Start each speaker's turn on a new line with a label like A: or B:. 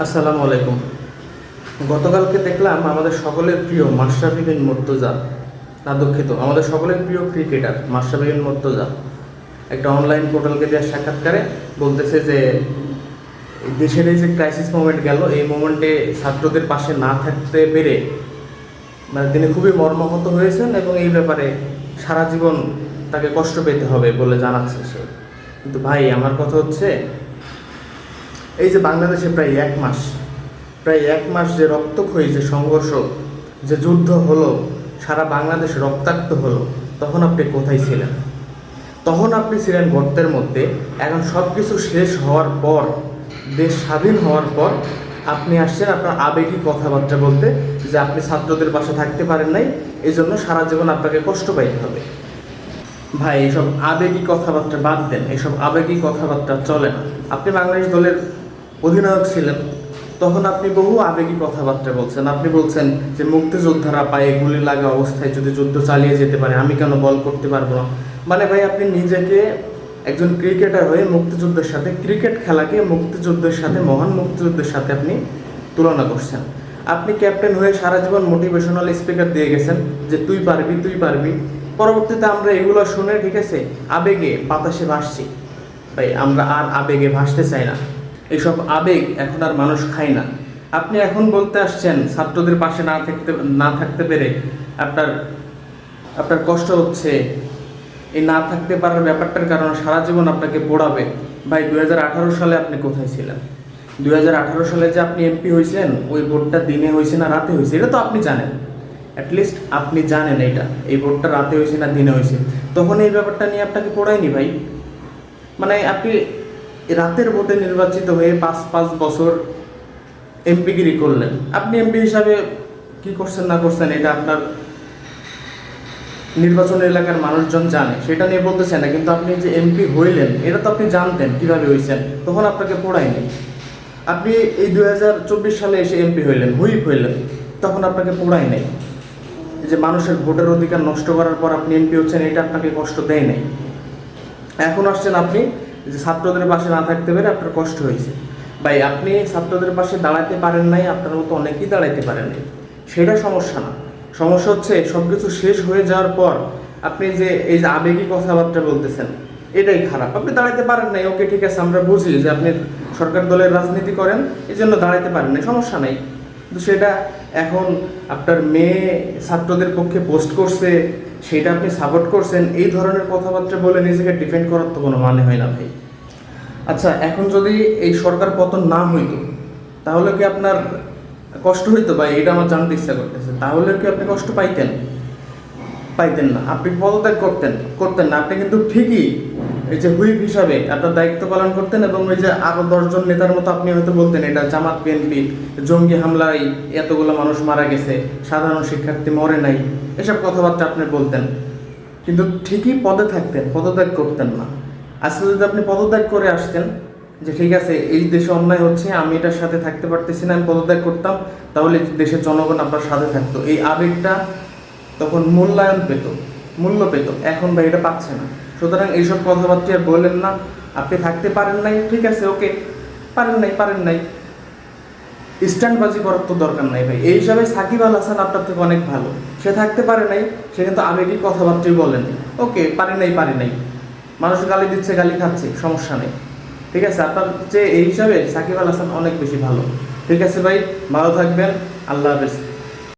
A: আসসালামু আলাইকুম। গতকালকে দেখলাম আমাদের সকলের প্রিয় মাশরাফি বিন মুর্তজা না দুঃখিত আমাদের সকলের প্রিয় ক্রিকেটার মাশরাফি বিন মুর্তজা। একটা অনলাইন পোর্টালকে দেওয়ার সাক্ষাৎকারে বলতেছে যে দেশের এই যে ক্রাইসিস মোমেন্ট গেল, এই মোমেন্টে ছাত্রদের পাশে না থাকতে পেরে মানে তিনি খুবই মর্মাহত হয়েছেন এবং এই ব্যাপারে সারা জীবন তাকে কষ্ট পেতে হবে বলে জানাচ্ছে সে। কিন্তু ভাই, আমার কথা হচ্ছে এই যে বাংলাদেশে প্রায় এক মাস, প্রায় এক মাস যে রক্তক্ষয়ী যে সংঘর্ষ, যে যুদ্ধ হলো, সারা বাংলাদেশ রক্তাক্ত হলো, তখন আপনি কোথায় ছিলেন? তখন আপনি ছিলেন গর্তের মধ্যে, এখন সব কিছু শেষ হওয়ার পর, দেশ স্বাধীন হওয়ার পর, আপনি আসছেন আপনার আবেগী কথাবার্তা বলতে, যে আপনি ছাত্রদের পাশে থাকতে পারেন নাই এই জন্য সারা জীবন আপনাকে কষ্ট পাইতে হবে। ভাই, এইসব আবেগী কথাবার্তা বাদ দেন, এইসব আবেগী কথাবার্তা চলে না। আপনি বাংলাদেশ দলের অধিনায়ক ছিলেন, তখন আপনি বহু আবেগী কথাবার্তা বলছেন। আপনি বলছেন যে মুক্তিযোদ্ধারা পায়ে গুলি লাগা অবস্থায় যদি যুদ্ধ চালিয়ে যেতে পারে, আমি কেন বল করতে পারব না? মানে ভাই, আপনি নিজেকে একজন ক্রিকেটার হয়ে মুক্তিযুদ্ধের সাথে, ক্রিকেট খেলাকে মুক্তিযুদ্ধের সাথে, মহান মুক্তিযুদ্ধের সাথে আপনি তুলনা করছেন। আপনি ক্যাপ্টেন হয়ে সারা জীবন মোটিভেশনাল স্পিকার দিয়ে গেছেন যে তুই পারবি তুই পারবি। পরবর্তীতে আমরা এগুলো শুনে, ঠিক আছে, আবেগে বাতাসে ভাসছি। ভাই, আমরা আর আবেগে ভাসতে চাই না। এইসব আবেগ এখন আর মানুষ খায় না। আপনি এখন বলতে আসছেন, ছাত্রদের পাশে না থাকতে না থাকতে পেরে আপনার আপনার কষ্ট হচ্ছে। এই না থাকতে পারার ব্যাপারটার কারণে সারা জীবন আপনাকে পড়াবে। ভাই দু হাজার আঠারো সালে আপনি কোথায় ছিলেন? দু হাজার আঠারো সালে যে আপনি এমপি হয়েছেন ওই ভোটটা দিনে হয়েছে না রাতে হয়েছে? এটা তো আপনি জানেন। অ্যাটলিস্ট আপনি জানেন এটা। এই ভোটটা রাতে হয়েছে না দিনে হয়েছে? তখন এই ব্যাপারটা নিয়ে আপনাকে পড়ায়নি ভাই? মানে আপনি রাতের ভোটে নির্বাচিত হয়ে পাঁচ পাঁচ বছর এমপিগিরি করলেন। আপনি এমপি হিসাবে কি করছেন, না করছেন, এটা আপনার নির্বাচন এলাকার মানুষজন জানে, সেটা নিয়ে বলতেছে না। কিন্তু আপনি যে এমপি হইলেন, এটা তো আপনি জানতেন কীভাবে হয়েছেন তখন আপনাকে পড়ায়নি। আপনি এই দুই হাজার চব্বিশ সালে এসে এমপি হইলেন, হুইপ হইলেন, তখন আপনাকে পড়াই নাই যে মানুষের ভোটের অধিকার নষ্ট করার পর আপনি এমপি হচ্ছেন, এটা আপনাকে কষ্ট দেয় নাই। এখন আসছেন আপনি যে ছাত্রদের পাশে না থাকতে পেরে আপনার কষ্ট হয়েছে। ভাই, আপনি ছাত্রদের পাশে দাঁড়াতে পারেন নাই, আপনার মতো অনেকেই দাঁড়াইতে পারেন নাই। সেটা সমস্যা না। সমস্যা হচ্ছে সব কিছু শেষ হয়ে যাওয়ার পর আপনি যে এই যে আবেগী কথাবার্তা বলতেছেন, এটাই খারাপ। আপনি দাঁড়াইতে পারেন নাই, ওকে ঠিক আছে, আমরা বুঝি যে আপনি সরকার দলের রাজনীতি করেন এই জন্য দাঁড়াইতে পারেন নাই, সমস্যা নাই। কিন্তু সেটা এখন আপনার মেয়ে ছাত্রদের পক্ষে পোস্ট করছে সেটা আপনি সাপোর্ট করছেন, এই ধরনের কথাবার্তা বলে নিজেকে ডিফেন্ড করার তো কোনো মানে হয় না ভাই। আচ্ছা এখন যদি এই সরকার পতন না হইতো, তাহলে কি আপনার কষ্ট হইতো ভাই? এটা আমার জানতে ইচ্ছা করতেছে। তাহলে কি আপনি কষ্ট পাইতেন? পাইতেন না। আপনি পদত্যাগ করতেন করতেন না। আপনি কিন্তু ঠিকই এই যে হুইপ হিসাবে আপনার দায়িত্ব পালন করতেন এবং ওই যে আরও দশজন নেতার মতো আপনি হয়তো বলতেন, এটা জামাত বিএনপি, জঙ্গি হামলায় এতগুলো মানুষ মারা গেছে, সাধারণ শিক্ষার্থী মরে নাই, এসব কথাবার্তা আপনি বলতেন। কিন্তু ঠিকই পদে থাকতেন, পদত্যাগ করতেন না। আজকে যদি আপনি পদত্যাগ করে আসতেন, যে ঠিক আছে, এই দেশে অন্যায় হচ্ছে, আমি এটার সাথে থাকতে পারতেছি না, আমি পদত্যাগ করতাম, তাহলে দেশের জনগণ আপনার সাথে থাকতো। এই আবেগটা তখন মূল্যায়ন পেত, মূল্য পেত। এখন ভাই, এটা পাচ্ছে না। সুতরাং এইসব কথাবার্তা আর বললেন না। আপনি থাকতে পারেন নাই, ঠিক আছে, ওকে। পারেন নাই পারেন নাই। স্ট্যান্ডবাজি করার তো দরকার নাই ভাই। এই হিসাবে সাকিব আল হাসান আপনার থেকে অনেক ভালো। সে থাকতে পারে নাই, সে কিন্তু আবেগী কথাবার্তাই বলেন। ওকে পারে নাই পারে নাই। মানুষ গালি দিচ্ছে, গালি খাচ্ছে, সমস্যা নেই। ঠিক আছে, আপনার যে এই হিসাবে সাকিব আল হাসান অনেক বেশি ভালো। ঠিক আছে ভাই, ভালো থাকবেন। আল্লাহ হাফেজ।